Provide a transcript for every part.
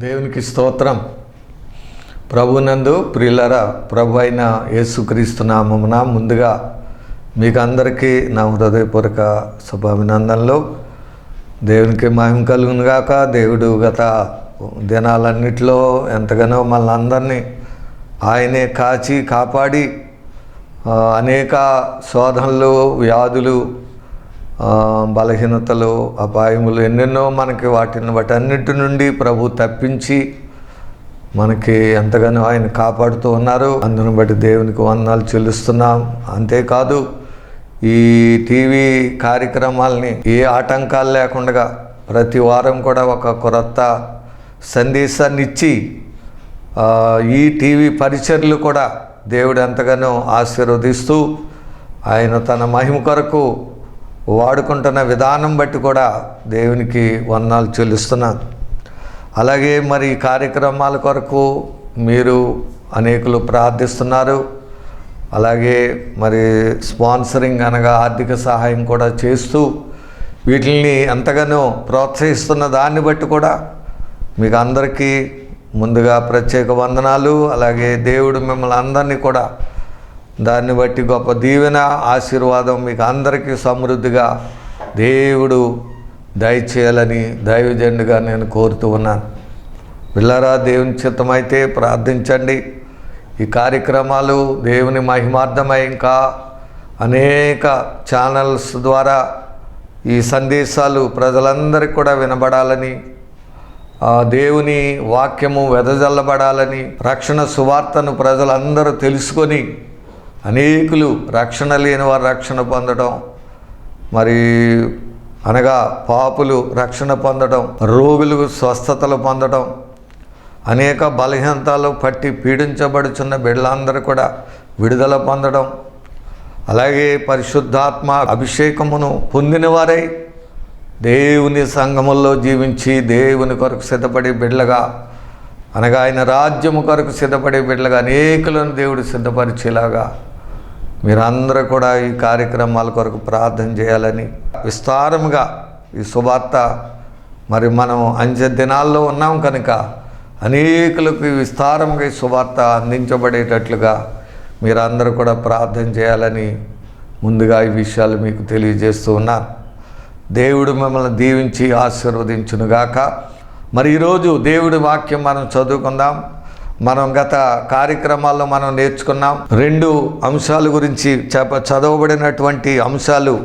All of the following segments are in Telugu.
దేవునికి స్తోత్రం. ప్రభునందు ప్రియులరా ప్రభు అయిన యేసుక్రీస్తు నామమున ముందుగా మీకు అందరికీ నా హృదయపూర్వక శుభాభినందనలు. దేవునికి మహిమ కలుగును గాక. దేవుడు గత దినాలన్నిటిలో ఎంతగానో మనల్ని అందరినీ ఆయనే కాచి కాపాడి అనేక శోధనలు వ్యాధులు బలహీనతలు అపాయములు ఎన్నెన్నో మనకి వాటిని వాటన్నిటి నుండి ప్రభు తప్పించి మనకి ఎంతగానో ఆయన కాపాడుతూ ఉన్నారు. అందును బట్టి దేవునికి వందనాలు చెల్లిస్తున్నాం. అంతేకాదు ఈ టీవీ కార్యక్రమాలని ఏ ఆటంకాలు లేకుండా ప్రతి వారం కూడా ఒక కొరత సందేశాన్ని ఇచ్చి ఈ టీవీ పరిచర్లు కూడా దేవుడు ఎంతగానో ఆశీర్వదిస్తూ ఆయన తన మహిమ కొరకు వాడుకుంటున్న విధానం బట్టి కూడా దేవునికి వందనాలు చెల్లిస్తున్నాను. అలాగే మరి కార్యక్రమాల కొరకు మీరు అనేకులు ప్రార్థిస్తున్నారు. అలాగే మరి స్పాన్సరింగ్ అనగా ఆర్థిక సహాయం కూడా చేస్తూ వీటిని ఎంతగానో ప్రోత్సహిస్తున్న దాన్ని బట్టి కూడా మీకు అందరికీ ముందుగా ప్రత్యేక వందనాలు. అలాగే దేవుడు మిమ్మల్ని అందరినీ కూడా దాన్ని బట్టి గొప్ప దీవెన ఆశీర్వాదం మీకు అందరికీ సమృద్ధిగా దేవుడు దయచేయాలని దైవజండుగా నేను కోరుతూ ఉన్నాను. పిల్లరా దేవుని చిత్తమైతే ప్రార్థించండి. ఈ కార్యక్రమాలు దేవుని మహిమార్థమై ఇంకా అనేక ఛానల్స్ ద్వారా ఈ సందేశాలు ప్రజలందరికీ కూడా వినబడాలని దేవుని వాక్యము వెదజల్లబడాలని రక్షణ సువార్తను ప్రజలందరూ తెలుసుకొని అనేకులు రక్షణ లేని వారు రక్షణ పొందడం మరి అనగా పాపులు రక్షణ పొందడం రోగులు స్వస్థతలు పొందడం అనేక బలహీనతలు పట్టి పీడించబడుచున్న బిడ్డలందరూ కూడా విడుదల పొందడం అలాగే పరిశుద్ధాత్మ అభిషేకమును పొందిన వారై దేవుని సంఘముల్లో జీవించి దేవుని కొరకు సిద్ధపడే బిడ్డలుగా అనగా ఆయన రాజ్యము కొరకు సిద్ధపడే బిడ్డలుగా అనేకులను దేవుడు సిద్ధపరిచేలాగా మీరందరూ కూడా ఈ కార్యక్రమాల కొరకు ప్రార్థన చేయాలని విస్తారముగా ఈ శుభార్త మరి మనం అంచె దినాల్లో ఉన్నాం కనుక అనేకులకు విస్తారంగా ఈ శుభార్త అందించబడేటట్లుగా మీరందరూ కూడా ప్రార్థన చేయాలని ముందుగా ఈ విషయాలు మీకు తెలియజేస్తూ ఉన్నాను. దేవుడు మిమ్మల్ని దీవించి ఆశీర్వదించునుగాక. మరి ఈరోజు దేవుడి వాక్యం మనం చదువుకుందాం. మనం గత కార్యక్రమాల్లో మనం నేర్చుకున్నాం. రెండు అంశాల గురించి చెప్ప చదవబడినటువంటి అంశాలు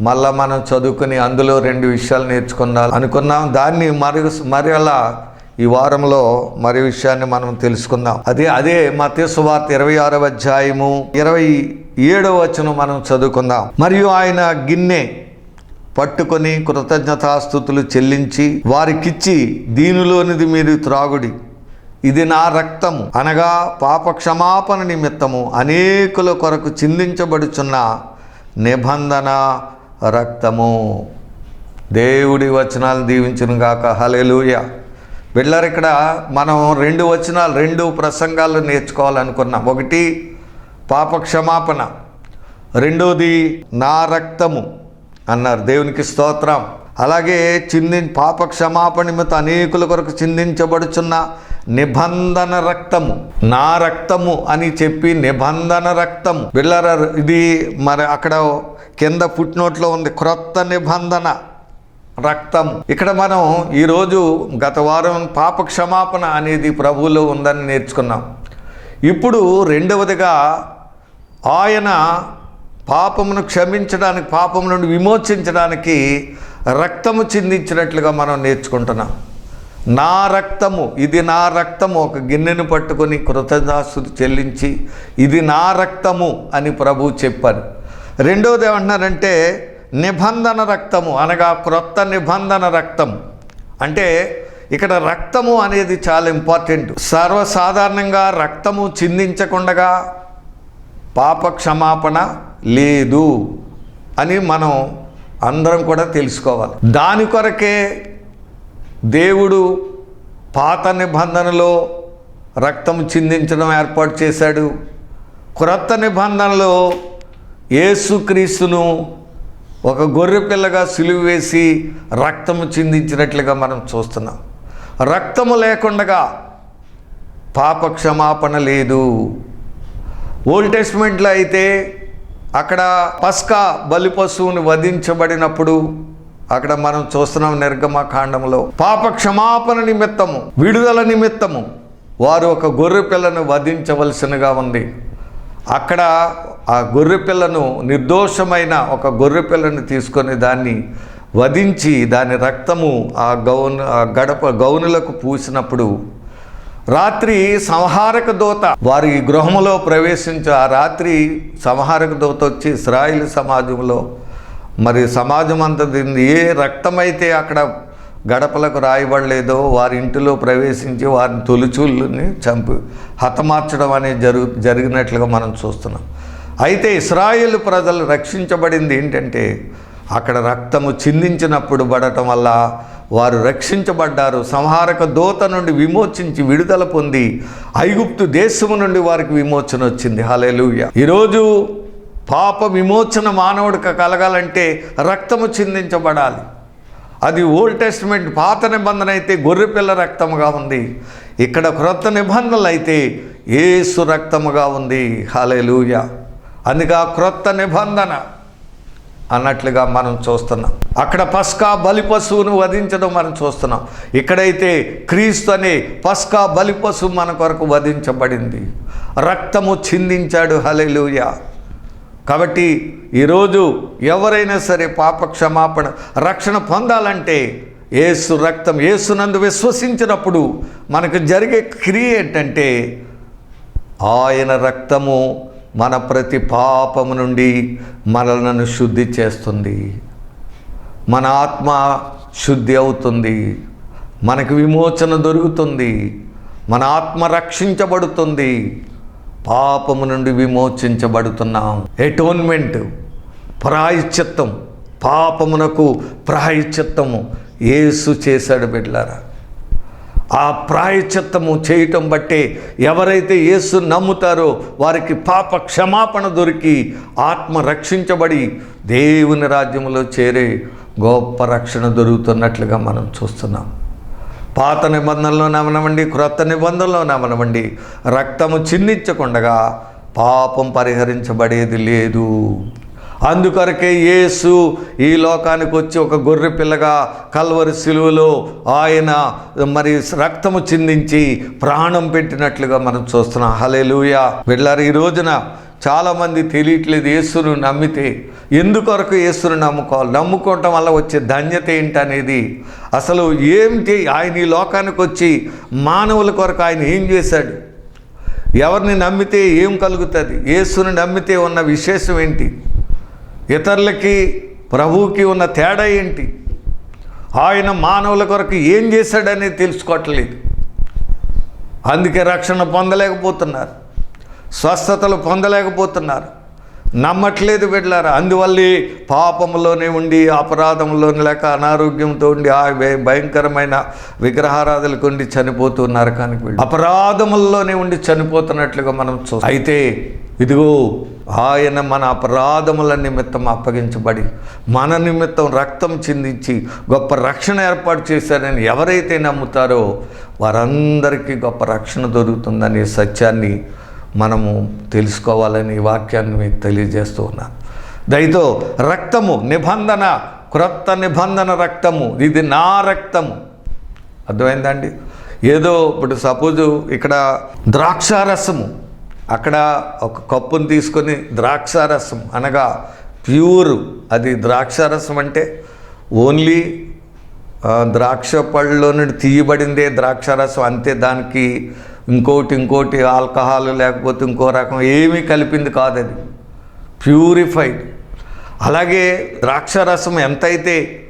మళ్ళా మనం చదువుకుని అందులో రెండు విషయాలు నేర్చుకుందాం అనుకున్నాం. దాన్ని మరి మరి అలా ఈ వారంలో మరి విషయాన్ని మనం తెలుసుకుందాం. అదే అదే మతేశ్వార్త ఇరవై ఆరవ అధ్యాయము ఇరవై ఏడవ వచనం మనం చదువుకుందాం. మరియు ఆయన గిన్నె పట్టుకొని కృతజ్ఞతాస్థుతులు చెల్లించి వారికిచ్చి దీనిలోనిది మీరు త్రాగుడి. ఇది నా రక్తము. అనగా పాప క్షమాపణ నిమిత్తము అనేకుల కొరకు చిందించబడుచున్న నిబంధన రక్తము. దేవుడి వచనాలు దీవించును గాక. హలెలూయ వెళ్ళారు ఇక్కడ మనం రెండు వచనాలు రెండు ప్రసంగాలు నేర్చుకోవాలనుకున్నాం. ఒకటి పాప క్షమాపణ రెండోది నా రక్తము అన్నారు. దేవునికి స్తోత్రం. అలాగే చింది పాప క్షమాపణ నిమిత్తం అనేకుల కొరకు చిందించబడుచున్న నిబంధన రక్తము నా రక్తము అని చెప్పి నిబంధన రక్తము. బిళ్ళర ఇది మరి అక్కడ కింద పుట్టినోట్లో ఉంది క్రొత్త నిబంధన రక్తం ఇక్కడ మనం ఈరోజు గత వారం పాప క్షమాపణ అనేది ప్రభువులో ఉందని నేర్చుకున్నాం. ఇప్పుడు రెండవదిగా ఆయన పాపమును క్షమించడానికి పాపం నుండి విమోచించడానికి రక్తము చిందించినట్లుగా మనం నేర్చుకుంటున్నాం. నా రక్తము ఇది నా రక్తము ఒక గిన్నెను పట్టుకొని కృతదాసుడు చెల్లించి ఇది నా రక్తము అని ప్రభు చెప్పారు. రెండవది ఏమంటున్నారంటే నిబంధన రక్తము అనగా క్రొత్త నిబంధన రక్తం. అంటే ఇక్కడ రక్తము అనేది చాలా ఇంపార్టెంట్. సర్వసాధారణంగా రక్తము చిందించకుండగా పాప క్షమాపణ లేదు అని మనం అందరం కూడా తెలుసుకోవాలి. దాని కొరకే దేవుడు పాత నిబంధనలో రక్తం చిందించడం ఏర్పాటు చేశాడు. క్రొత్త నిబంధనలో యేసుక్రీస్తును ఒక గొర్రె పిల్లగా సిలువ వేసి రక్తము చిందించినట్లుగా మనం చూస్తున్నాం. రక్తము లేకుండగా పాప క్షమాపణ లేదు. ఓల్డ్ టెస్ట్మెంట్లో అయితే అక్కడ పస్కా బలి పశువుని వధించబడినప్పుడు అక్కడ మనం చూస్తున్నాం నిర్గమకాండంలో. పాప క్షమాపణ నిమిత్తము విడుదల నిమిత్తము వారు ఒక గొర్రె పిల్లను వధించవలసినగా ఉంది. అక్కడ ఆ గొర్రె పిల్లను నిర్దోషమైన ఒక గొర్రె పిల్లని తీసుకొని దాన్ని వధించి దాని రక్తము ఆ గౌను గడప గౌనులకు పూసినప్పుడు రాత్రి సంహారక దూత వారి గృహములో ప్రవేశించి ఆ రాత్రి సంహారక దూత వచ్చి ఇస్రాయిల్ సమాజంలో మరి సమాజం అంతా దీన్ని ఏ రక్తమైతే అక్కడ గడపలకు రాయబడలేదో వారి ఇంటిలో ప్రవేశించి వారిని తొలిచూళ్ళని చంపి హతమార్చడం అనేది జరుగు జరిగినట్లుగా మనం చూస్తున్నాం. అయితే ఇస్రాయేల్ ప్రజలు రక్షించబడింది ఏంటంటే అక్కడ రక్తము చిందించినప్పుడు పడటం వల్ల వారు రక్షించబడ్డారు. సంహారక దూత నుండి విమోచించి విడుదల పొంది ఐగుప్తు దేశము నుండి వారికి విమోచన వచ్చింది. హల్లెలూయా. ఈరోజు పాప విమోచన మానవుడికి కలగాలంటే రక్తము చిందించబడాలి. అది ఓల్డ్ టెస్ట్మెంట్ పాత నిబంధన అయితే గొర్రెపిల్ల రక్తముగా ఉంది. ఇక్కడ క్రొత్త నిబంధనలు అయితే ఏసు రక్తముగా ఉంది. హలేలుయ అందుకే ఆ క్రొత్త నిబంధన అన్నట్లుగా మనం చూస్తున్నాం. అక్కడ పస్కా బలి పశువును వధించడం మనం చూస్తున్నాం. ఇక్కడైతే క్రీస్తు అనే పస్కా బలి పశువు మన కొరకు వధించబడింది. రక్తము చిందించాడు. హలెలుయ కాబట్టి ఈరోజు ఎవరైనా సరే పాప క్షమాపణ రక్షణ పొందాలంటే ఏసు రక్తం ఏసునందు విశ్వసించినప్పుడు మనకు జరిగే క్రియ ఏంటంటే ఆయన రక్తము మన ప్రతి పాపము నుండి మనలను శుద్ధి చేస్తుంది. మన ఆత్మ శుద్ధి అవుతుంది. మనకు విమోచన దొరుకుతుంది. మన ఆత్మ రక్షించబడుతుంది. పాపము నుండి విమోచించబడుతున్నాం. ఎటోన్మెంట్ ప్రాయశ్చిత్తం. పాపమునకు ప్రాయశ్చిత్తము. ఏసు చేశాడు బిడ్లారా. ఆ ప్రాయచిత్తము చేయటం బట్టే ఎవరైతే యేసు నమ్ముతారో వారికి పాప క్షమాపణ దొరికి ఆత్మ రక్షించబడి దేవుని రాజ్యంలో చేరే గొప్ప రక్షణ దొరుకుతున్నట్లుగా మనం చూస్తున్నాం. పాత నిబంధనలో నమనమండి క్రొత్త నిబంధనలో నమనమండి. రక్తము చిన్నించకుండగా పాపం పరిహరించబడేది లేదు. అందుకొరకే యేసు ఈ లోకానికి వచ్చి ఒక గొర్రె పిల్లగా కల్వరి సిలువలో ఆయన మరి రక్తము చిందించి ప్రాణం పెట్టినట్లుగా మనం చూస్తున్నాం. హలేలుయా వెళ్ళారు ఈ రోజున చాలామంది తెలియట్లేదు యేసును నమ్మితే ఎందుకొరకు యేసును నమ్ముకోవాలి? నమ్ముకోవటం వల్ల వచ్చే ధన్యత ఏంటనేది? అసలు ఏమిటి ఆయన ఈ లోకానికి వచ్చి మానవుల కొరకు ఆయన ఏం చేశాడు? ఎవరిని నమ్మితే ఏం కలుగుతుంది? యేసుని నమ్మితే ఉన్న విశేషం ఏంటి? ఇతరులకి ప్రభువుకి ఉన్న తేడా ఏంటి? ఆయన మానవుల కొరకు ఏం చేశాడనేది తెలుసుకోవట్లేదు. అందుకే రక్షణ పొందలేకపోతున్నారు. స్వస్థతలు పొందలేకపోతున్నారు. నమ్మట్లేదు బిడ్డలారా. అందువల్లే పాపంలోనే ఉండి అపరాధంలోనే లేక అనారోగ్యంతో ఉండి ఆ భయంకరమైన విగ్రహారాధనలకు ఉండి చనిపోతున్నారు కానీ అపరాధముల్లోనే ఉండి చనిపోతున్నట్లుగా మనం చూ అయితే ఇదిగో ఆయన మన అపరాధముల నిమిత్తం అప్పగించబడి మన నిమిత్తం రక్తం చిందించి గొప్ప రక్షణ ఏర్పాటు చేశారని ఎవరైతే నమ్ముతారో వారందరికీ గొప్ప రక్షణ దొరుకుతుందనే సత్యాన్ని మనము తెలుసుకోవాలని వాక్యాన్ని మీకు తెలియజేస్తూ ఉన్నాను దయతో రక్తము నిబంధన క్రొత్త నిబంధన రక్తము ఇది నా రక్తము. అర్థమైందండి ఏదో ఇప్పుడు సపోజు ఇక్కడ ద్రాక్షారసము అక్కడ ఒక కప్పును తీసుకొని ద్రాక్షారసం అనగా ప్యూర్. అది ద్రాక్షారసం అంటే ఓన్లీ ద్రాక్ష పళ్ళలో నుండి తీయబడిందే ద్రాక్షారసం. అంతే దానికి ఇంకోటి ఇంకోటి ఆల్కహాల్ లేకపోతే ఇంకో రకం ఏమీ కలిపింది కాదు అది ప్యూరిఫైడ్. అలాగే ద్రాక్షారసం ఎంతైతే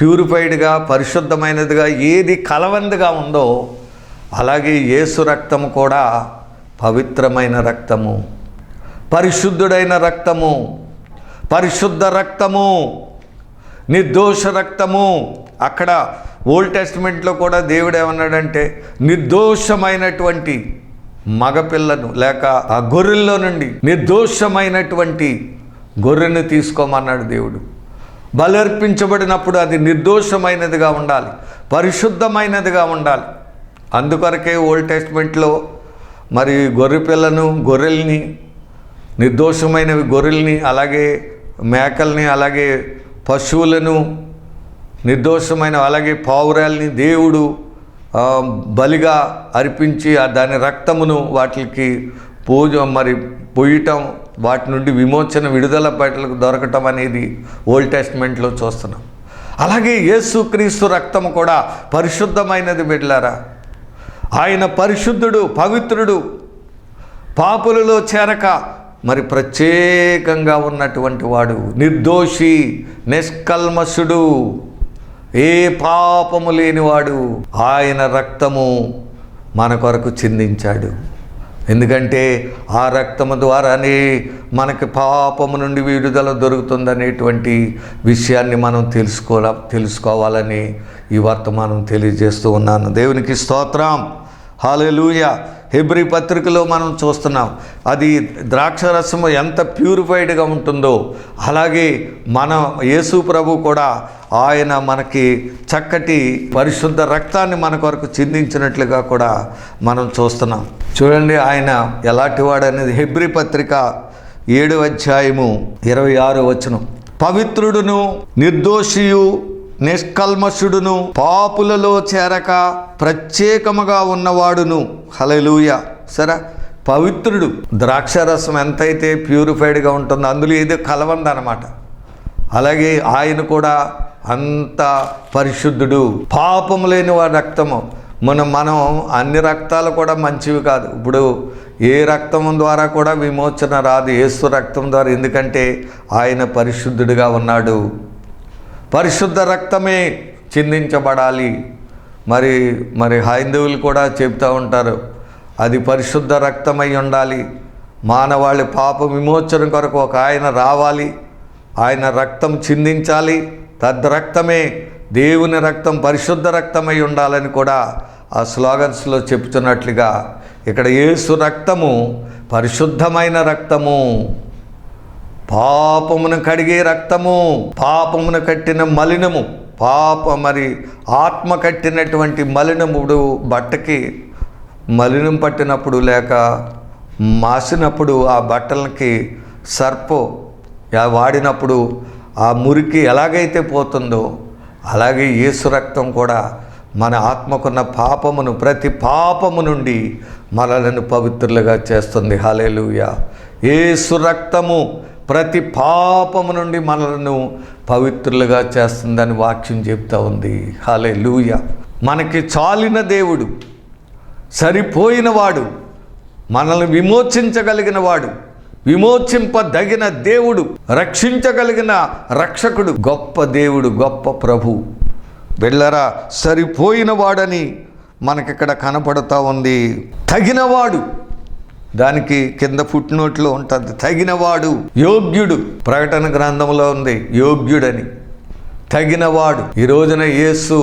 ప్యూరిఫైడ్గా పరిశుద్ధమైనదిగా ఏది కలవందిగా ఉందో అలాగే ఏసు రక్తం కూడా పవిత్రమైన రక్తము పరిశుద్ధుడైన రక్తము పరిశుద్ధ రక్తము నిర్దోష రక్తము. అక్కడ ఓల్డ్ టెస్ట్మెంట్లో కూడా దేవుడు ఏమన్నాడంటే నిర్దోషమైనటువంటి మగపిల్లను లేక ఆ గొర్రెల్లో నుండి నిర్దోషమైనటువంటి గొర్రెను తీసుకోమన్నాడు దేవుడు. బలర్పించబడినప్పుడు అది నిర్దోషమైనదిగా ఉండాలి పరిశుద్ధమైనదిగా ఉండాలి. అందుకొరకే ఓల్డ్ టెస్ట్మెంట్లో మరి గొర్రె పిల్లను గొర్రెల్ని నిర్దోషమైనవి గొర్రెల్ని అలాగే మేకల్ని అలాగే పశువులను నిర్దోషమైన అలాగే పావురాల్ని దేవుడు బలిగా అర్పించి ఆ దాని రక్తమును వాటికి పూజ మరి పొయ్యటం వాటి నుండి విమోచన విడుదల బయటలకు దొరకటం అనేది ఓల్డ్ టెస్ట్మెంట్లో చూస్తున్నాం. అలాగే యేసుక్రీస్తు రక్తము కూడా పరిశుద్ధమైనది బిడ్లారా ఆయన పరిశుద్ధుడు పవిత్రుడు పాపులలో చేరక మరి ప్రత్యేకంగా ఉన్నటువంటి వాడు నిర్దోషి నిష్కల్మసుడు ఏ పాపము లేనివాడు ఆయన రక్తము మన కొరకు చిందించాడు. ఎందుకంటే ఆ రక్తము ద్వారానే మనకి పాపము నుండి విడుదల దొరుకుతుందనేటువంటి విషయాన్ని మనం తెలుసుకో తెలుసుకోవాలని ఈ వర్తమానం తెలియజేస్తూ ఉన్నాను. దేవునికి స్తోత్రం. హాలూయ హెబ్రి పత్రికలో మనం చూస్తున్నాం అది ద్రాక్ష రసము ఎంత ప్యూరిఫైడ్గా ఉంటుందో అలాగే మన యేసు ప్రభు కూడా ఆయన మనకి చక్కటి పరిశుద్ధ రక్తాన్ని మన కొరకు చిందించినట్లుగా కూడా మనం చూస్తున్నాం. చూడండి ఆయన ఎలాంటి వాడు అనేది హెబ్రి పత్రిక ఏడు అధ్యాయము ఇరవై ఆరు వచనం. పవిత్రుడును నిర్దోషియు నిష్కల్మషుడును పాపులలో చేరక ప్రత్యేకముగా ఉన్నవాడును. హలలుయ సరే పవిత్రుడు. ద్రాక్షరసం ఎంతైతే ప్యూరిఫైడ్గా ఉంటుందో అందులో ఏదో కలవందనమాట. అలాగే ఆయన కూడా అంత పరిశుద్ధుడు. పాపము లేని వాడి రక్తము. మనం మనం అన్ని రక్తాలు కూడా మంచివి కాదు. ఇప్పుడు ఏ రక్తం ద్వారా కూడా విమోచన రాదు. ఏసు రక్తం ద్వారా. ఎందుకంటే ఆయన పరిశుద్ధుడిగా ఉన్నాడు. పరిశుద్ధ రక్తమే చిందించబడాలి. మరి మరి హైందవులు కూడా చెప్తూ ఉంటారు. అది పరిశుద్ధ రక్తమై ఉండాలి. మానవాళి పాప విమోచన కొరకు ఒక ఆయన రావాలి. ఆయన రక్తం చిందించాలి. తద్రక్తమే దేవుని రక్తం పరిశుద్ధ రక్తమై ఉండాలని కూడా ఆ స్లోగన్స్లో చెప్తున్నట్లుగా ఇక్కడ యేసు రక్తము పరిశుద్ధమైన రక్తము. పాపమును కడిగే రక్తము పాపమును కట్టిన మలినము పాప మరి ఆత్మ కట్టినటువంటి మలినముడు బట్టకి మలినం పట్టినప్పుడు లేక మాసినప్పుడు ఆ బట్టలకి సర్పు వాడినప్పుడు ఆ మురికి ఎలాగైతే పోతుందో అలాగే యేసు రక్తం కూడా మన ఆత్మకున్న పాపమును ప్రతి పాపము నుండి మనలను పవిత్రులుగా చేస్తుంది. హలేలుయ యేసు రక్తము ప్రతి పాపము నుండి మనలను పవిత్రులుగా చేస్తుందని వాక్యం చెప్తా ఉంది. హలేలుయ మనకి చాలిన దేవుడు సరిపోయినవాడు మనల్ని విమోచించగలిగిన వాడు విమోచింపదగిన దేవుడు రక్షించగలిగిన రక్షకుడు గొప్ప దేవుడు గొప్ప ప్రభు. వెళ్ళరా సరిపోయిన వాడని మనకిక్కడ కనపడుతూ ఉంది. తగినవాడు దానికి కింద ఫుట్నోట్లో ఉంటుంది. తగినవాడు యోగ్యుడు ప్రకటన గ్రంథంలో ఉంది యోగ్యుడని. తగినవాడు ఈ రోజున యేసు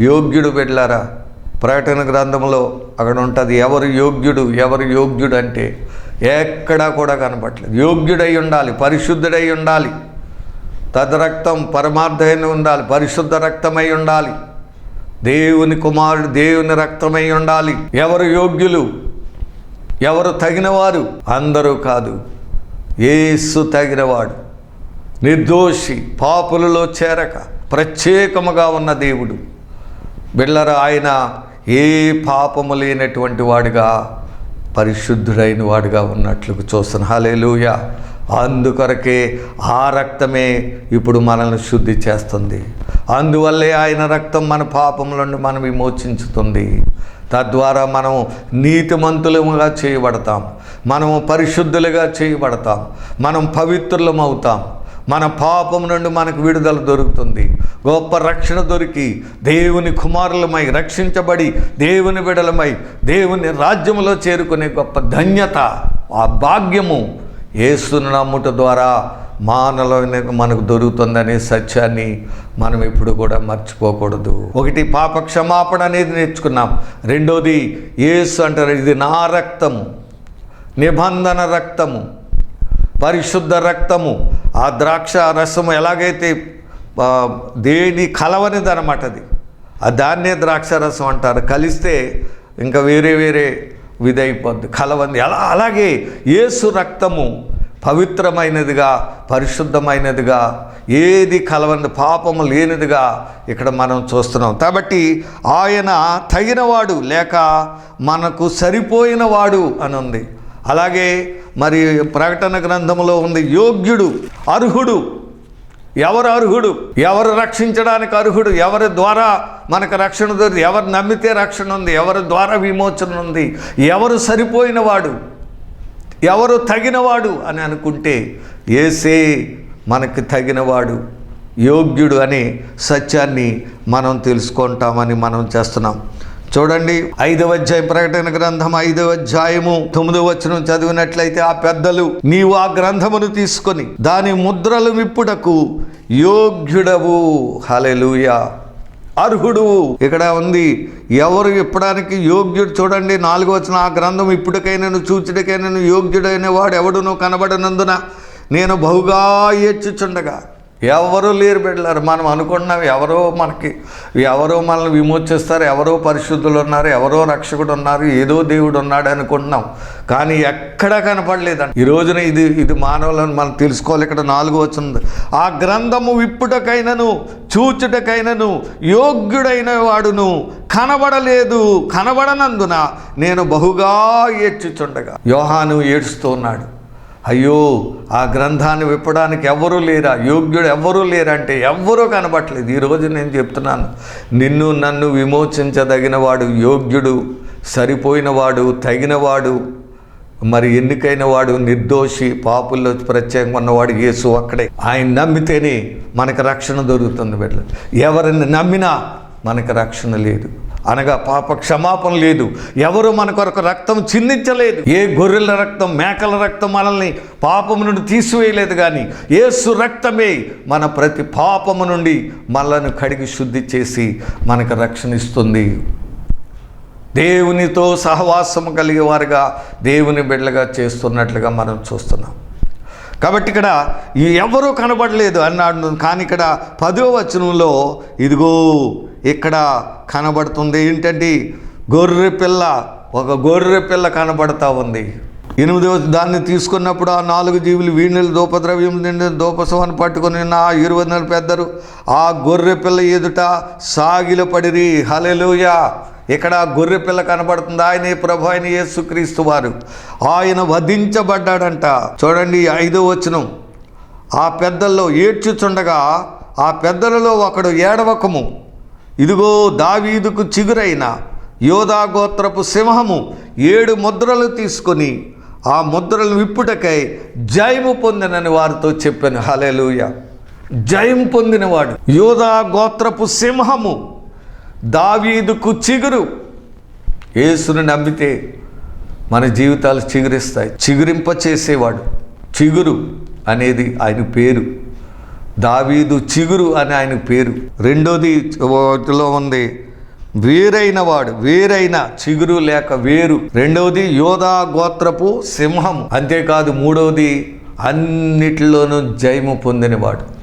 యోగ్యుడు వెళ్ళారా? ప్రకటన గ్రంథంలో అక్కడ ఉంటుంది ఎవరు యోగ్యుడు ఎవరు యోగ్యుడు అంటే ఎక్కడా కూడా కనపట్లేదు యోగ్యుడై ఉండాలి పరిశుద్ధుడై ఉండాలి. తదరక్తం పరమార్థమైన ఉండాలి పరిశుద్ధ రక్తమై ఉండాలి. దేవుని కుమారుడు దేవుని రక్తమై ఉండాలి. ఎవరు యోగ్యులు? ఎవరు తగినవారు? అందరూ కాదు. ఏసు తగినవాడు. నిర్దోషి పాపులలో చేరక ప్రత్యేకముగా ఉన్న దేవుడు. బిళ్ళర ఆయన ఏ పాపము లేనటువంటి వాడిగా పరిశుద్ధుడైన వాడుగా ఉన్నట్లు చూస్తున్నాను హలేలుయ అందుకొరకే ఆ రక్తమే ఇప్పుడు మనల్ని శుద్ధి చేస్తుంది. అందువల్లే ఆయన రక్తం మన పాపం నుండి మనం విమోచించుతుంది. తద్వారా మనం నీతిమంతులముగా చేయబడతాం. మనము పరిశుద్ధులుగా చేయబడతాం. మనం పవిత్రులం అవుతాం మన పాపం నుండి మనకు విడుదల దొరుకుతుంది. గొప్ప రక్షణ దొరికి దేవుని కుమారులమై రక్షించబడి దేవుని విడలమై దేవుని రాజ్యములో చేరుకునే గొప్ప ధన్యత ఆ భాగ్యము యేసును నమ్ముట ద్వారా మానలో మనకు దొరుకుతుందనే సత్యాన్ని మనం ఎప్పుడు కూడా మర్చిపోకూడదు. ఒకటి పాప క్షమాపణ అనేది నేర్చుకున్నాం. రెండోది ఏసు అంటారు ఇది నా రక్తము నిబంధన రక్తము. పరిశుద్ధ రక్తము ఆ ద్రాక్ష రసము ఎలాగైతే దేని కలవనిది అనమాట అది. ఆ దాన్నే ద్రాక్షారసం అంటారు. కలిస్తే ఇంకా వేరే వేరే విధైపోద్ది కలవంది. అలా అలాగే యేసు రక్తము పవిత్రమైనదిగా పరిశుద్ధమైనదిగా ఏది కలవంది పాపము లేనిదిగా ఇక్కడ మనం చూస్తున్నాం. కాబట్టి ఆయన తగినవాడు లేక మనకు సరిపోయినవాడు అని ఉంది అలాగే మరి ప్రకటన గ్రంథంలో ఉంది యోగ్యుడు అర్హుడు. ఎవరు అర్హుడు? ఎవరు రక్షించడానికి అర్హుడు? ఎవరి ద్వారా మనకు రక్షణ దొరికి ఎవరు నమ్మితే రక్షణ ఉంది ఎవరి ద్వారా విమోచన ఉంది ఎవరు సరిపోయినవాడు ఎవరు తగినవాడు అని అనుకుంటే ఏసే మనకి తగినవాడు యోగ్యుడు అనే సత్యాన్ని మనం తెలుసుకుంటామని మనం చేస్తున్నాం. చూడండి ఐదవ అధ్యాయం ప్రకటన గ్రంథం ఐదవ అధ్యాయము తొమ్మిదవ వచనం చదివినట్లయితే ఆ పెద్దలు నీవు ఆ గ్రంథమును తీసుకొని దాని ముద్రలు విప్పుటకు యోగ్యుడవు. హలెలుయా అర్హుడు. ఇక్కడ ఉంది ఎవరు ఇప్పడానికి యోగ్యుడు చూడండి నాలుగు వచ్చిన ఆ గ్రంథం ఇప్పటికైనాను చూచుడికైనాను యోగ్యుడైన వాడు ఎవడునో కనబడనందున నేను బహుగా ఏడ్చుచుండగా. ఎవరు లేరు బిడ్డలారు. మనం అనుకుంటున్నాం ఎవరో మనకి ఎవరో మనల్ని విమోచిస్తారు ఎవరో పరిశుద్ధులు ఉన్నారు ఎవరో రక్షకుడు ఉన్నారు ఏదో దేవుడు ఉన్నాడు అనుకుంటున్నాం. కానీ ఎక్కడా కనపడలేదండి. ఈ రోజున ఇది ఇది మానవులను మనం తెలుసుకోవాలి. ఇక్కడ నాలుగు వచ్చింది ఆ గ్రంథము విప్పుటకైనను చూచుటకైనను యోగ్యుడైన వాడును కనబడలేదు కనబడనందున నేను బహుగా ఏడ్చుచుండగా. యోహాను ఏడుస్తూ ఉన్నాడు. అయ్యో ఆ గ్రంథాన్ని విప్పడానికి ఎవరూ లేరా? యోగ్యుడు ఎవ్వరూ లేరంటే ఎవ్వరూ కనబట్టలేదు. ఈరోజు నేను చెప్తున్నాను నిన్ను నన్ను విమోచించదగినవాడు యోగ్యుడు సరిపోయినవాడు తగినవాడు మరి ఎన్నికైన వాడు నిర్దోషి పాపుల్లో ప్రత్యేకంగా ఉన్నవాడు యేసు అక్కడే ఆయన నమ్మితేనే మనకు రక్షణ దొరుకుతుంది బిడ్డలు. ఎవరిని నమ్మినా మనకు రక్షణ లేదు. అనగా పాప క్షమాపణ లేదు. ఎవరు మన కొరకు రక్తం చిందించలేదు. ఏ గొర్రెల రక్తం మేకల రక్తం మనల్ని పాపము నుండి తీసివేయలేదు కానీ ఏసు రక్తమే మన ప్రతి పాపము నుండి మనలను కడిగి శుద్ధి చేసి మనకు రక్షణ ఇస్తుంది దేవునితో సహవాసము కలిగే వారుగా దేవుని బిడ్డలుగా చేస్తున్నట్లుగా మనం చూస్తున్నాం. కాబట్టి ఇక్కడ ఎవరూ కనబడలేదు అన్నాడు కానీ ఇక్కడ పదో వచనంలో ఇదిగో ఇక్కడ కనబడుతుంది. ఏంటంటే గొర్రె పిల్ల ఒక గొర్రె పిల్ల కనబడతా ఉంది. ఎనిమిదవ దాన్ని తీసుకున్నప్పుడు ఆ నాలుగు జీవులు వీణులు దూపద్రవ్యం నిండి దూపసవాన్ని పట్టుకుని నా ఇరవై నెలలు పెద్దరు ఆ గొర్రె పిల్ల ఎదుట సాగిల పడిరి హలెలుయా ఇక్కడ గొర్రె పిల్ల కనబడుతుంది. ఆయనే ప్రభు? ఆయన యేసుక్రీస్తు వారు. ఆయన వధించబడ్డాడంట. చూడండి ఐదో వచనం. ఆ పెద్దల్లో ఏడ్చుచుండగా ఆ పెద్దలలో ఒకడు ఏడవకము. ఇదిగో దావీదుకు చిగురైన యోధా గోత్రపు సింహము ఏడు ముద్రలు తీసుకొని ఆ ముద్రలు విప్పుటకై జయము పొందినని వారితో చెప్పాను. హలేలుయ జయం పొందినవాడు. యోధా గోత్రపు సింహము దావీదుకు చిగురు. యేసును నమ్మితే మన జీవితాలు చిగురిస్తాయి. చిగురింప చేసేవాడు చిగురు అనేది ఆయన పేరు. దావీదు చిగురు అని ఆయన పేరు. రెండోది వాటిలో ఉంది వేరైన వాడు వేరైన చిగురు లేక వేరు. రెండవది యోధా గోత్రపు సింహం అంతేకాదు మూడవది అన్నిటిలోనూ జయము పొందినవాడు.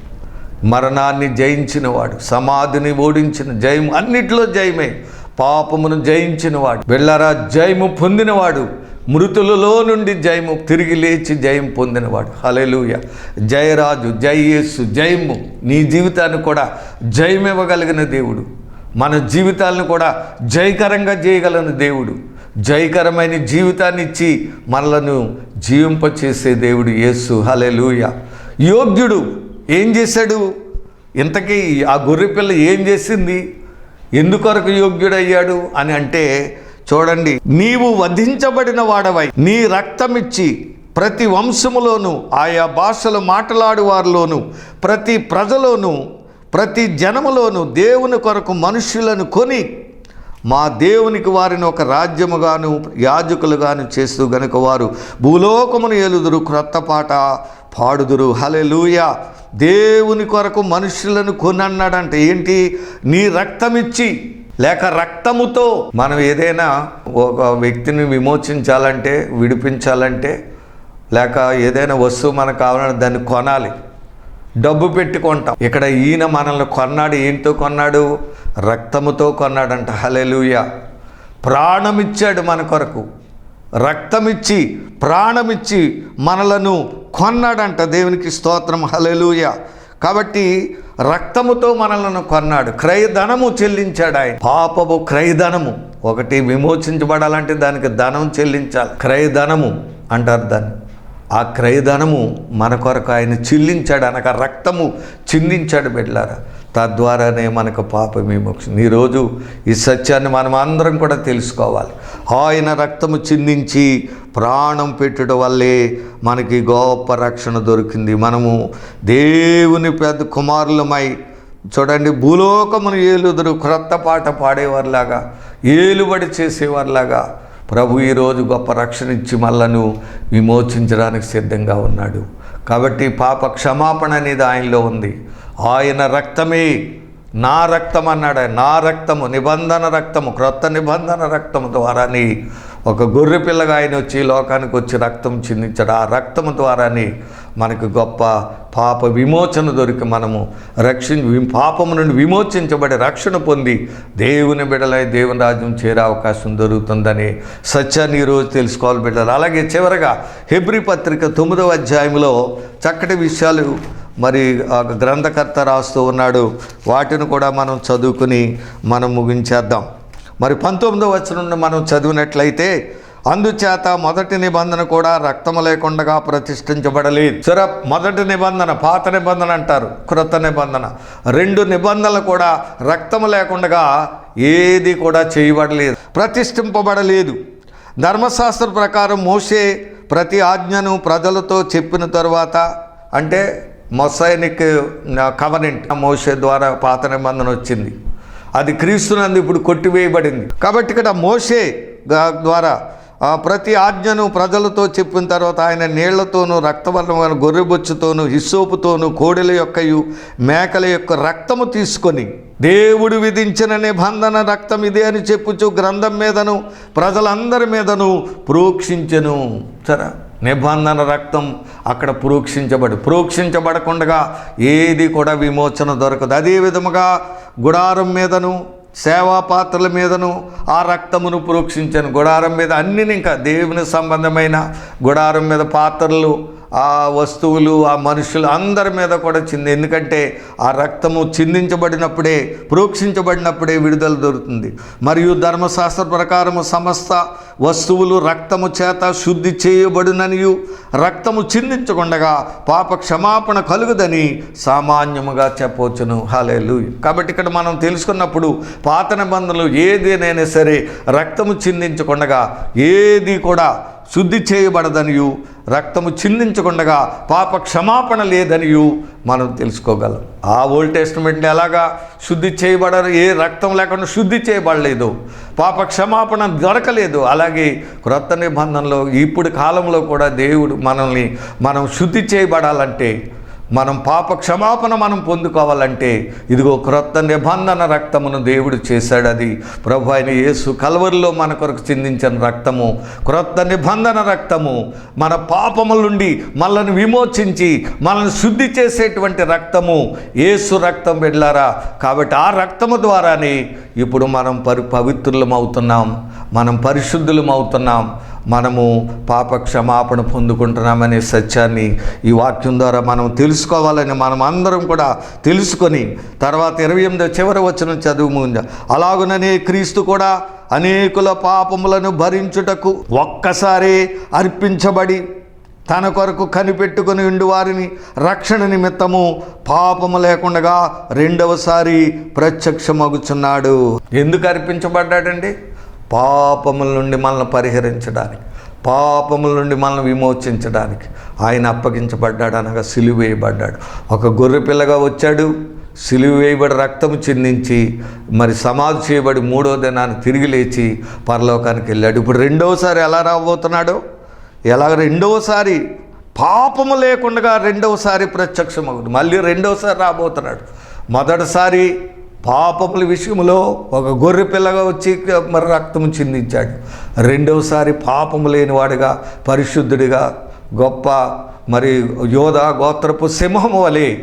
మరణాన్ని జయించినవాడు సమాధిని ఓడించిన జయం అన్నిటిలో జయమే. పాపమును జయించినవాడు వెళ్ళారా జయము పొందినవాడు మృతులలో నుండి జయము తిరిగి లేచి జయం పొందినవాడు. హలెలూయ జయరాజు జయేసు జయము. నీ జీవితాన్ని కూడా జయమివ్వగలిగిన దేవుడు. మన జీవితాలను కూడా జయకరంగా చేయగలిగిన దేవుడు. జయకరమైన జీవితాన్ని ఇచ్చి మనలను జీవింపచేసే దేవుడు యేసు. హలెలూయ యోగ్యుడు ఏం చేశాడు? ఇంతకీ ఆ గొర్రె పిల్ల ఏం చేసింది? ఎందుకొరకు యోగ్యుడయ్యాడు? అని అంటే చూడండి నీవు వధించబడిన వాడవై నీ రక్తమిచ్చి ప్రతి వంశములోను ఆయా భాషలు మాట్లాడు వారిలోను ప్రతి ప్రజలోను ప్రతి జనములోను దేవుని కొరకు మనుష్యులను కొని మా దేవునికి వారిని ఒక రాజ్యముగాను యాజకులుగాను చేస్తూ గనుక వారు భూలోకమును ఏలుదురు క్రొత్త పాట పాడుదురు. హలెలూయ దేవుని కొరకు మనుషులను కొనన్నాడంటే ఏంటి? నీ రక్తమిచ్చి. లేక రక్తముతో మనం ఏదైనా ఒక వ్యక్తిని విమోచించాలంటే విడిపించాలంటే లేక ఏదైనా వస్తువు మనకు కావాలంటే దాన్ని కొనాలి. డబ్బు పెట్టుకుంటాం. ఇక్కడ ఈయన మనల్ని కొన్నాడు. ఏంటో కొన్నాడు? రక్తముతో కొన్నాడంట. హలెలుయ ప్రాణమిచ్చాడు మన కొరకు. రక్తమిచ్చి ప్రాణమిచ్చి మనలను కొన్నాడంట దేవునికి స్తోత్రం హలెలుయ కాబట్టి రక్తముతో మనలను కొన్నాడు క్రయధనము చెల్లించాడు ఆయన. పాపపు క్రయధనము ఒకటి విమోచించబడాలంటే దానికి ధనం చెల్లించాలి. క్రయధనము అంటారు దాన్ని. ఆ క్రయధనము మన కొరకు ఆయన చెల్లించాడు అనక రక్తము చిందించాడు బిడ్డలారా. తద్వారానే మనకు పాప విమోక్షం ఈరోజు ఈ సత్యాన్ని మనం అందరం కూడా తెలుసుకోవాలి. ఆయన రక్తము చిందించి ప్రాణం పెట్టుట వల్లే మనకి గొప్ప రక్షణ దొరికింది. మనము దేవుని పెద్ద కుమారులమై చూడండి భూలోకమును ఏలుదురు క్రొత్త పాట పాడేవారిలాగా ఏలుబడి చేసేవారిలాగా ప్రభు ఈరోజు గొప్ప రక్షణ ఇచ్చి మళ్ళను విమోచించడానికి సిద్ధంగా ఉన్నాడు. కాబట్టి పాప క్షమాపణ అనేది ఆయనలో ఉంది. ఆయన రక్తమే నా రక్తం అన్నాడు. నా రక్తము నిబంధన రక్తము క్రొత్త నిబంధన రక్తము ద్వారాని ఒక గొర్రె పిల్లగా ఆయన వచ్చి లోకానికి వచ్చి రక్తం చిందించాడు. ఆ రక్తము ద్వారాని మనకు గొప్ప పాప విమోచన దొరికి మనము రక్షి పాపము నుండి విమోచించబడి రక్షణ పొంది దేవుని బిడలై దేవుని రాజ్యం చేరే అవకాశం దొరుకుతుందని సత్యాన్ని ఈరోజు తెలుసుకోవాలి బిడ్డలు. అలాగే చివరగా హెబ్రి పత్రిక తొమ్మిదవ అధ్యాయంలో చక్కటి విషయాలు మరి గ్రంథకర్త రాస్తూ ఉన్నాడు. వాటిని కూడా మనం చదువుకుని మనం ముగించేద్దాం. మరి పంతొమ్మిదవ వచనం నుండి మనం చదివినట్లయితే అందుచేత మొదటి నిబంధన కూడా రక్తము లేకుండా ప్రతిష్ఠించబడలేదు. సరే మొదటి నిబంధన పాత నిబంధన అంటారు క్రొత్త నిబంధన. రెండు నిబంధనలు కూడా రక్తము లేకుండా ఏది కూడా చేయబడలేదు ప్రతిష్ఠింపబడలేదు. ధర్మశాస్త్ర ప్రకారం మోసే ప్రతి ఆజ్ఞను ప్రజలతో చెప్పిన తర్వాత అంటే మొసైనిక్ కవనెంట్ మోసే ద్వారా పాత నిబంధన వచ్చింది. అది క్రీస్తునందు ఇప్పుడు కొట్టివేయబడింది. కాబట్టి ఇక్కడ మోసే ద్వారా ప్రతి ఆజ్ఞను ప్రజలతో చెప్పిన తర్వాత ఆయన నీళ్ళతోనూ రక్తవర్ణమైన గొర్రెబొచ్చుతోనూ హిస్సోపుతోనూ కోడెల యొక్కయు మేకల యొక్క రక్తము తీసుకొని దేవుడు విధించిన నిబంధన రక్తం ఇదే అని చెప్పుచు గ్రంథం మీదను ప్రజలందరి మీదను ప్రోక్షించెను. సరే నిబంధన రక్తం అక్కడ ప్రోక్షించబడు ప్రోక్షించబడకుండా ఏది కూడా విమోచన దొరకదు. అదే విధముగా గుడారం మీదను సేవా పాత్రల మీదను ఆ రక్తమును ప్రోక్షించాను. గుడారం మీద అన్నీ ఇంకా దేవుని సంబంధమైన గుడారం మీద పాత్రలు ఆ వస్తువులు ఆ మనుషులు అందరి మీద కూడా చింది. ఎందుకంటే ఆ రక్తము చిందించబడినప్పుడే ప్రోక్షించబడినప్పుడే విడుదల దొరుకుతుంది. మరియు ధర్మశాస్త్ర ప్రకారము సమస్త వస్తువులు రక్తము చేత శుద్ధి చేయబడుననియు రక్తము చిందించకుండగా పాప క్షమాపణ కలుగుదని సామాన్యముగా చెప్పవచ్చును. హాలేలు కాబట్టి ఇక్కడ మనం తెలుసుకున్నప్పుడు పాత నిబంధనలు ఏదేనైనా సరే రక్తము చిందించకుండగా ఏది కూడా శుద్ధి చేయబడదనియు రక్తము చిందించకుండగా పాప క్షమాపణ లేదనియు మనం తెలుసుకోగలం. ఆ ఓల్డ్ టెస్ట్మెంట్ని ఎలాగా శుద్ధి చేయబడరు ఏ రక్తం లేకుండా శుద్ధి చేయబడలేదు పాప క్షమాపణ దొరకలేదు. అలాగే క్రొత్త నిబంధనలో ఇప్పుడు కాలంలో కూడా దేవుడు మనల్ని మనం శుద్ధి చేయబడాలంటే మనం పాప క్షమాపణ మనం పొందుకోవాలంటే ఇదిగో క్రొత్త నిబంధన రక్తమును దేవుడు చేశాడు అది. ప్రభు ఆయన యేసు కలవరిలో మన కొరకు చిందించిన రక్తము క్రొత్త నిబంధన రక్తము మన పాపముల నుండి మనల్ని విమోచించి మనల్ని శుద్ధి చేసేటువంటి రక్తము యేసు రక్తం వెళ్ళారా? కాబట్టి ఆ రక్తము ద్వారానే ఇప్పుడు మనం పరి పవిత్రులం అవుతున్నాం మనం పరిశుద్ధులం అవుతున్నాం మనము పాప క్షమాపణ పొందుకుంటున్నామనే సత్యాన్ని ఈ వాక్యం ద్వారా మనం తెలుసుకోవాలని మనం అందరం కూడా తెలుసుకొని తర్వాత ఇరవై ఎనిమిదో చివరి వచ్చిన చదువు ముందు. అలాగుననే క్రీస్తు కూడా అనేకుల పాపములను భరించుటకు ఒక్కసారి అర్పించబడి తన కొరకు కనిపెట్టుకుని ఉండి వారిని. రక్షణ నిమిత్తము పాపము లేకుండా రెండవసారి ప్రత్యక్షమగుచున్నాడు. ఎందుకు అర్పించబడ్డాడండి? పాపముల నుండి మనల్ని పరిహరించడానికి పాపముల నుండి మనల్ని విమోచించడానికి ఆయన అప్పగించబడ్డాడు అనగా సిలువ వేయబడ్డాడు ఒక గొర్రె పిల్లగా వచ్చాడు సిలువ వేయబడి రక్తము చిందించి మరి సమాధి చేయబడి మూడో దినాన్ని తిరిగి లేచి పరలోకానికి వెళ్ళాడు. ఇప్పుడు రెండవసారి ఎలా రాబోతున్నాడు? ఎలా రెండవసారి పాపము లేకుండా రెండవసారి ప్రత్యక్షమవుతుంది. మళ్ళీ రెండవసారి రాబోతున్నాడు. మొదటిసారి పాపపుల విషయంలో ఒక గొర్రె పిల్లగా వచ్చి మరి రక్తము చిందించాడు. రెండవసారి పాపము లేనివాడుగా పరిశుద్ధుడిగా గొప్ప మరి యోధ గోత్రపు సింహము వలె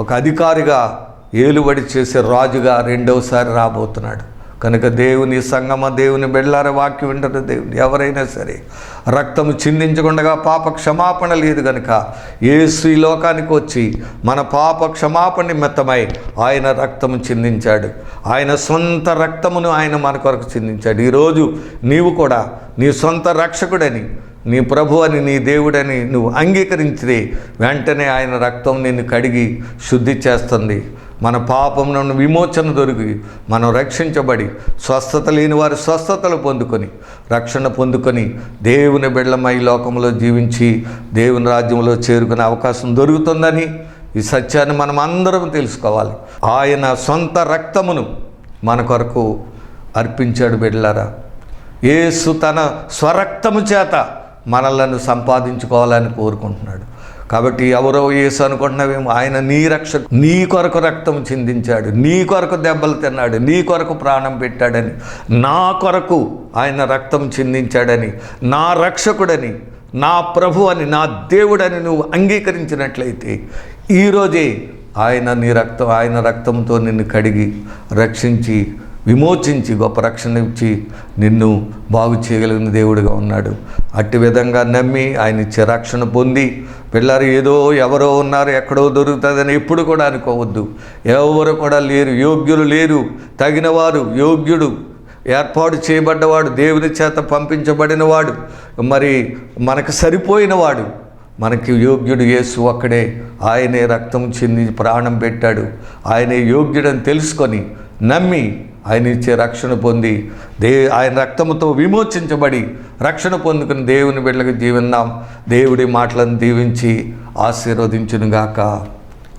ఒక అధికారిగా ఏలుబడి చేసే రాజుగా రెండవసారి రాబోతున్నాడు. కనుక దేవుని సంగమ దేవుని బెళ్ళార వాక్యం వింటారు దేవుని ఎవరైనా సరే రక్తము చిందించకుండా పాప క్షమాపణ లేదు కనుక ఏ స్త్రీ లోకానికి వచ్చి మన పాప క్షమాపణ నిమిత్తమై ఆయన రక్తము చిందించాడు. ఆయన సొంత రక్తమును ఆయన మన కొరకు చిందించాడు. ఈరోజు నీవు కూడా నీ సొంత రక్షకుడని నీ ప్రభు అని నీ దేవుడని నువ్వు అంగీకరించితే వెంటనే ఆయన రక్తం నిన్ను కడిగి శుద్ధి చేస్తుంది. మన పాపం నుండి విమోచన దొరికి మనం రక్షించబడి స్వస్థత లేని వారి స్వస్థతలు పొందుకొని రక్షణ పొందుకొని దేవుని బిడ్డమై లోకంలో జీవించి దేవుని రాజ్యంలో చేరుకునే అవకాశం దొరుకుతుందని ఈ సత్యాన్ని మనం అందరం తెలుసుకోవాలి. ఆయన సొంత రక్తమును మన కొరకు అర్పించాడు బిడ్డలారా. యేసు తన స్వరక్తము చేత మనలను సంపాదించుకోవాలని కోరుకుంటున్నాడు. కాబట్టి ఎవరో యేసు అనుకుంటున్నావేమో ఆయన నీ రక్ష నీ కొరకు రక్తం చిందించాడు నీ కొరకు దెబ్బలు తిన్నాడు నీ కొరకు ప్రాణం పెట్టాడని నా కొరకు ఆయన రక్తం చిందించాడని నా రక్షకుడని నా ప్రభు అని నా దేవుడని నువ్వు అంగీకరించినట్లయితే ఈరోజే ఆయన నీ రక్తం ఆయన రక్తంతో నిన్ను కడిగి రక్షించి విమోచించి గొప్ప రక్షణ ఇచ్చి నిన్ను బాగు చేయగలిగిన దేవుడిగా ఉన్నాడు. అట్టి విధంగా నమ్మి ఆయన ఇచ్చే రక్షణ పొంది పిల్లలు ఏదో ఎవరో ఉన్నారు ఎక్కడో దొరుకుతుందని ఎప్పుడు కూడా అనుకోవద్దు. ఎవరు కూడా లేరు యోగ్యులు లేరు. తగినవారు యోగ్యుడు. ఏర్పాటు చేయబడ్డవాడు దేవుని చేత పంపించబడినవాడు. మరి మనకు సరిపోయినవాడు. మనకి యోగ్యుడు యేసు ఒక్కడే. ఆయనే రక్తం చెంది ప్రాణం పెట్టాడు. ఆయనే యోగ్యుడని తెలుసుకొని నమ్మి ఆయన ఇచ్చే రక్షణ పొంది దే ఆయన రక్తముతో విమోచించబడి రక్షణ పొందుకుని దేవుని బిడ్డలకు జీవిందాం. దేవుడి మాటలను దీవించి ఆశీర్వదించునుగాక.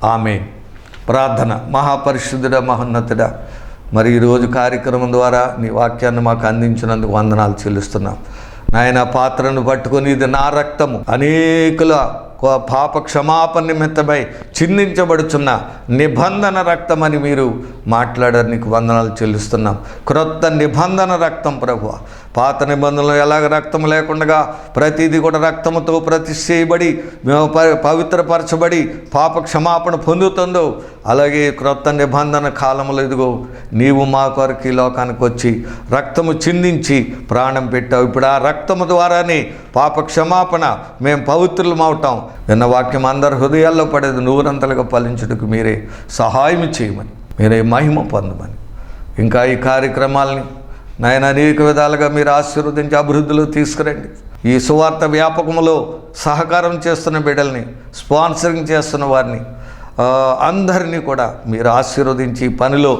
ఆమె ప్రార్థన. మహాపరిశుద్ధుడ మహోన్నతుడ మరి ఈరోజు కార్యక్రమం ద్వారా నీ వాక్యాన్ని మాకు అందించినందుకు వందనాలు చెల్లిస్తున్నాం. నాయన పాత్రను పట్టుకొని ఇది నా రక్తము. అనేకుల పాప క్షమాపణ నిమిత్తమై చిందించబడుచున్న నిబంధన రక్తం అని మీరు మాట్లాడడానికి వందనాలు చెల్లిస్తున్నాం. క్రొత్త నిబంధన రక్తం ప్రభు పాత నిబంధనలు ఎలాగ రక్తం లేకుండా ప్రతిదీ కూడా రక్తముతో ప్రతి చేయబడి మేము ప- పవిత్రపరచబడి పాప క్షమాపణ పొందుతుందో అలాగే క్రొత్త నిబంధన కాలంలో ఇదిగో నీవు మా కొరకు ఈ లోకానికి వచ్చి రక్తము చిందించి ప్రాణం పెట్టావు. ఇప్పుడు ఆ రక్తము ద్వారానే పాప క్షమాపణ మేము పవిత్రులం అవటం విన్న వాక్యం అందరి హృదయాల్లో పడేది నువ్వు నూరంతలుగా ఫలించుటకు మీరే సహాయం చేయమని మీరే మహిమ పొందమని. ఇంకా ఈ కార్యక్రమాలని నాయన అనేక విధాలుగా మీరు ఆశీర్వదించి అభివృద్ధిలో తీసుకురండి. ఈ సువార్త వ్యాపకములో సహకారం చేస్తున్న బిడ్డల్ని స్పాన్సరింగ్ చేస్తున్న వారిని అందరినీ కూడా మీరు ఆశీర్వదించి పనిలో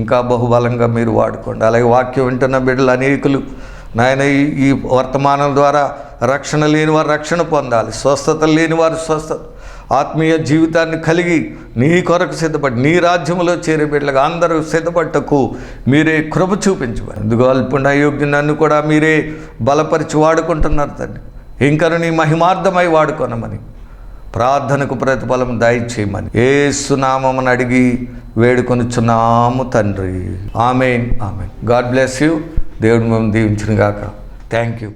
ఇంకా బహుబలంగా మీరు వాడుకోండి. అలాగే వాక్యం వింటున్న బిడ్డలు అనేకులు నాయన ఈ ఈ వర్తమానం ద్వారా రక్షణ లేని వారు రక్షణ పొందాలి. స్వస్థత లేని వారు స్వస్థత ఆత్మీయ జీవితాన్ని కలిగి నీ కొరకు సిద్ధపడి నీ రాజ్యంలో చేరే బిడ్డలుగా అందరూ సిద్ధపట్టకు మీరే కృప చూపించమని ఎందుకు అల్పుణ యోగ్యం నన్ను కూడా మీరే బలపరిచి వాడుకుంటున్నారు తండ్రి. ఇంకను నీ మహిమార్థమై వాడుకోనమని ప్రార్థనకు ప్రతిఫలం దయచేయమని ఏసునామని అడిగి వేడుకొనుచున్నాము తండ్రి. ఆమె ఆమె గాడ్ బ్లెస్ యూ. దేవుడు మేము దీవించిన గాక థ్యాంక్ యూ.